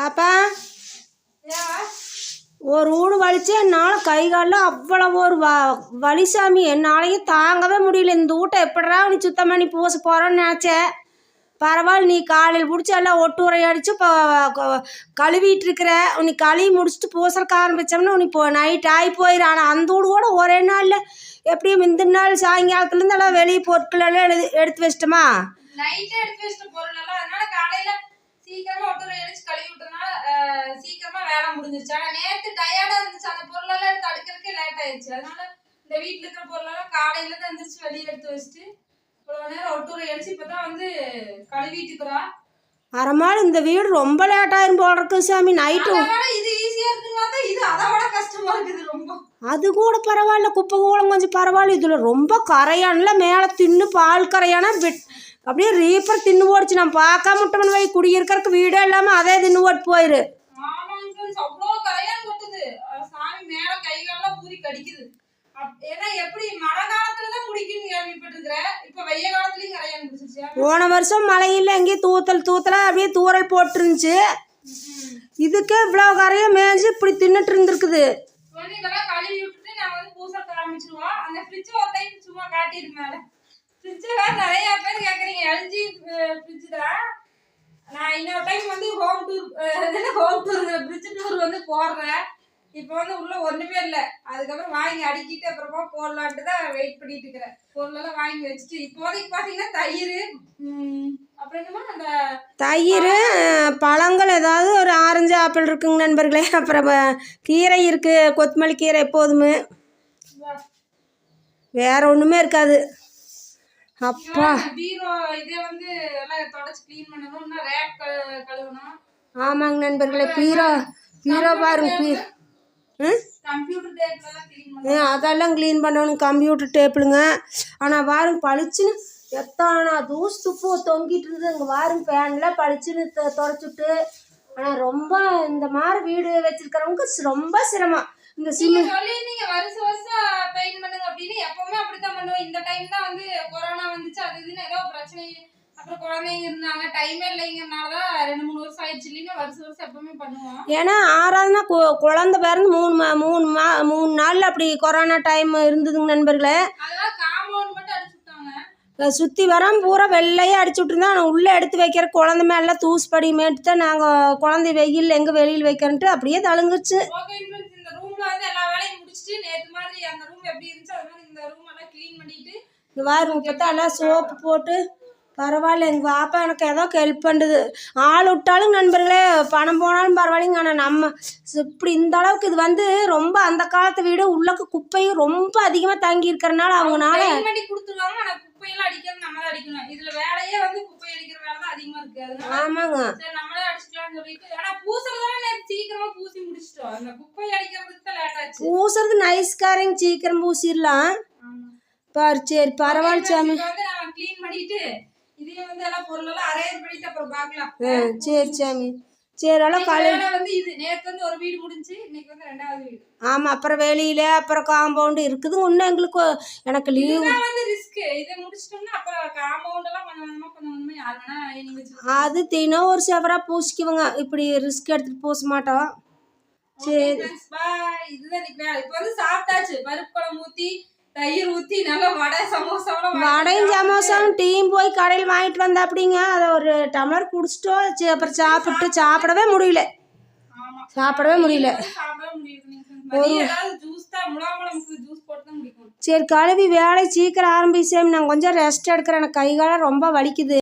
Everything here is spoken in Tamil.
பாப்பா. ஒரு ஊடு வலிச்சு என்னால் கை காலில் அவ்வளோ ஒரு வ வலி சாமி என்னாலையும் தாங்கவே முடியல. இந்த வீட்டை எப்படிடா நீ சுத்தம் பண்ணி பூச போகிறோன்னு நினச்சேன் பரவாயில்ல நீ காலையில் பிடிச்சி எல்லாம் ஒட்டு உரை அடித்து இப்போ கழுவிட்டு இருக்கிற. நீ கழுவி முடிச்சுட்டு பூசறக்க ஆரம்பித்தோம்னா நீ இப்போ நைட் ஆகி போயிரு. ஆனால் அந்த வீடு கூட ஒரே நாளில் எப்படியும் முந்தின நாள் சாயங்காலத்துலேருந்து எல்லாம் வெளியே பொருட்கள் எல்லாம் எழுதி எடுத்து வச்சிட்டோமா? நைட்டே எடுத்து வச்சிட்ட பொருள் எல்லாம். அதனால காலையில சீக்கிரமா ஒட்டுரை அடிச்சு கழுவி விட்டதுனால அஹ், சீக்கிரமா வேலை முடிஞ்சிருச்சு. ஆனா நேத்து டயர்டா இருந்துச்சு. அந்த பொருள் எல்லாம் எடுத்து அடுக்கிறதுக்கே லேட் ஆயிடுச்சு. அதனால இந்த வீட்டுல இருக்கிற பொருள் எல்லாம் காலையில தான் எந்திரிச்சு வெளியில எடுத்து வச்சுட்டு இவ்வளவு நேரம் ஒட்டுரை அடிச்சு இப்பதான் வந்து கழுவிட்டு இருக்கிறா. அரைமாள் இந்த வீடு ரொம்ப லேட்டாயிரும் போல இருக்கு சாமி நைட்டு இது ஈஸியா பார்த்தா இது அதை விட கஷ்டமா இருக்குது ரொம்ப. அது கூட பரவாயில்ல குப்பை கூலம் கொஞ்சம் பரவாயில்ல. இதில் ரொம்ப கரையான்ல மேலே தின்னு பால் கரையானா அப்படியே ரீப்பர் தின்னு போடுச்சு. நான் பார்க்காம விட்டவன் வை குடியிருக்கிறதுக்கு வீடே இல்லாமல் அதே தின்னு போட்டு போயிரு. போன வருஷம் மழையில் எங்கேயும் தூத்தல் தூத்தலாக அப்படியே தூரல் போட்டுருந்துச்சு. இதுக்கே இவ்வளோ கரையாக மேய்ஞ்சி இப்படி தின்னுட்டு இருந்திருக்குது வந்து இதெல்லாம் கழுவி விட்டுட்டு நான் வந்து பூசறக்க ஆரம்பிச்சிருவோம் அந்த ஃப்ரிட்ஜ் ஒரு டைம் சும்மா காட்டிடு மேல ஃப்ரிட்ஜ் வேற நிறைய பேர் கேக்குறீங்க எல்ஜி ஃப்ரிட்ஜ் தான் நான் இன்னொரு டைம் வந்து home tour home tour fridge tour வந்து போடுறேன். இப்போ வந்து உள்ள ஒண்ணுமே இல்லை. அதுக்கப்புறம் வாங்கி அடிக்கிட்டு அப்புறமா போடலான்ட்டு தான் வெயிட் பண்ணிட்டு இருக்கிறேன். பொருளெல்லாம் வாங்கி வச்சுட்டு இப்போதைக்கு பார்த்தீங்கன்னா தயிர் அப்புறம் என்னமா அந்த தயிர் பழங்கள் ஏதாவது ஒரு ஆரஞ்சு ஆப்பிள் இருக்குங்க நண்பர்களே. அப்புறம் கீரை இருக்குது கொத்தமல்லி கீரை எப்போதுமே. வேற ஒன்றுமே இருக்காது. அப்பா. பீரோ இதே வந்து எல்லாம் தொடச்சு க்ளீன் பண்ணணும்? இன்னும் ரேக் கழுவணும்? ஆமாங்க நண்பர்களே பீரோ பீரோ பாருங்க பீ அதெல்லாம் க்ளீன் பண்ணணும் கம்ப்யூட்டர் டேபிளுங்க ஆனால் பாருங்க பளிச்சுன்னு எத்தானா தூசு துப்பு தொங்கிட்டு இருந்தது. அங்கே பாருங்க ஃபேனில் பளிச்சுன்னு தொடச்சுட்டு ஆனால் ரொம்ப இந்த மாதிரி வீடு வச்சிருக்கிறவங்க ரொம்ப சிரமம். இந்த சிமி நீங்க சொல்லி நீங்க வருஷம் வருஷம் பெயிண்ட் பண்ணுங்க அப்படின்னு எப்பவுமே அப்படித்தான் பண்ணுவோம் இந்த டைம் தான் வந்து கொரோனா வந்துச்சு. அது இதுன்னு ஏதோ பிரச்சனை. அப்புறம் குழந்தைங்க இருந்தாங்க. டைமே இல்லைங்கிறனாலதான் ரெண்டு மூணு வருஷம் ஆயிடுச்சு. இல்லைன்னா வருஷம் வருஷம் எப்பவுமே பண்ணுவோம். ஏன்னா ஆறாவதுனா கு குழந்த பிறந்து மூணு மா மூணு மா மூணு நாள் அப்படி கொரோனா டைம் இருந்ததுங்க நண்பர்களே. அதெல்லாம் காம்பவுண்ட் மட்டும் அடிச்சு சுற்றி வராம பூரா வெள்ளையே அடிச்சு விட்டுருந்தா ஆனால் உள்ளே எடுத்து வைக்கிற குழந்த மேலாம் தூசு படிமேட்டு தான் நாங்கள் குழந்தை வெயில் எங்கே வெளியில் வைக்கிறன்ட்டு அப்படியே தழுங்குச்சு. ரூம்ல வந்து எல்லா வேலையும் முடிச்சிட்டு நேத்து மாதிரி அந்த ரூம் எப்படி இருந்துச்சு அது மாதிரி இந்த ரூம் எல்லாம் க்ளீன் பண்ணிட்டு பாருங்க இப்போ தான் எல்லாம் சோப்பு போட்டு பரவாயில்ல எங்கள் பாப்பா எனக்கு ஏதோ ஹெல்ப் பண்ணுது. ஆள் விட்டாலும் நண்பர்களே பணம் போனாலும் பரவாயில்லைங்க. ஆனால் நம்ம இப்படி இந்த அளவுக்கு இது வந்து ரொம்ப அந்த காலத்து வீடு உள்ளக்கு குப்பையும் ரொம்ப அதிகமாக தங்கி இருக்கிறனால அவங்கனால குப்பையெல்லாம் அடிக்கிறது நம்ம தான் அடிக்கணும். இதுல வேலையே வந்து குப்பை அடிக்கிற வேலை தான் அதிகமா இருக்கு. ஆமாங்க. நம்மளே அடிச்சுக்கலாம்னு சொல்லிட்டு சீக்கிரமா பூசி முடிச்சிட்டோம். அந்த குப்பை அடிக்கிறதுக்கு தான் லேட் ஆச்சு. பூசுறது நைஸ்காரங்க சீக்கிரம் பூசிடலாம். பாரு சரி பரவாயில்ல சாமி. க்ளீன் பண்ணிட்டு இதையும் வந்து எல்லாம் பொருள் எல்லாம் அரேஞ்ச் பண்ணிட்டு அப்புறம் பார்க்கலாம். சரி சாமி. சரி எல்லாம் வேலை வந்து இது. நேத்து வந்து ஒரு வீடு முடிஞ்சு இன்னைக்கு வந்து ரெண்டாவது வீடு. ஆமாம் அப்புறம் வெளியில் அப்புறம் காம்பவுண்டு இருக்குதுங்க. இன்னும் எங்களுக்கு எனக்கு லீவு வந்து ரிஸ்க் இதை முடிச்சிட்டோம்னா அப்புறம் காம்பவுண்ட் எல்லாம் கொஞ்சம் கொஞ்சமா கொஞ்சம் கொஞ்சமா யார் வேணா நீங்க வச்சு அது தினம் ஒரு செவராக பூசிக்குவோங்க. இப்படி ரிஸ்க் எடுத்துகிட்டு பூச மாட்டோம் சரி. இதுதான் இப்போ வந்து சாப்பிட்டாச்சு. பருப்பு குழம்பு ஊத்தி தயிர் ஊத்தி நல்லா வடை சமோசாவெல்லாம் வடையும் சமோசாவும் டீயும் போய் கடையில் வாங்கிட்டு வந்தா அப்படிங்க அதை ஒரு டம்ளர் குடிச்சிட்டோம் அப்புறம் சாப்பிட்டு சாப்பிடவே முடியல. சாப்பிடவே முடியல. சரி கழுவி வேலை சீக்கிரம் ஆரம்பிச்சேன் நான் கொஞ்சம் ரெஸ்ட் எடுக்கிறேன். எனக்கு கை காலம் ரொம்ப வலிக்குது.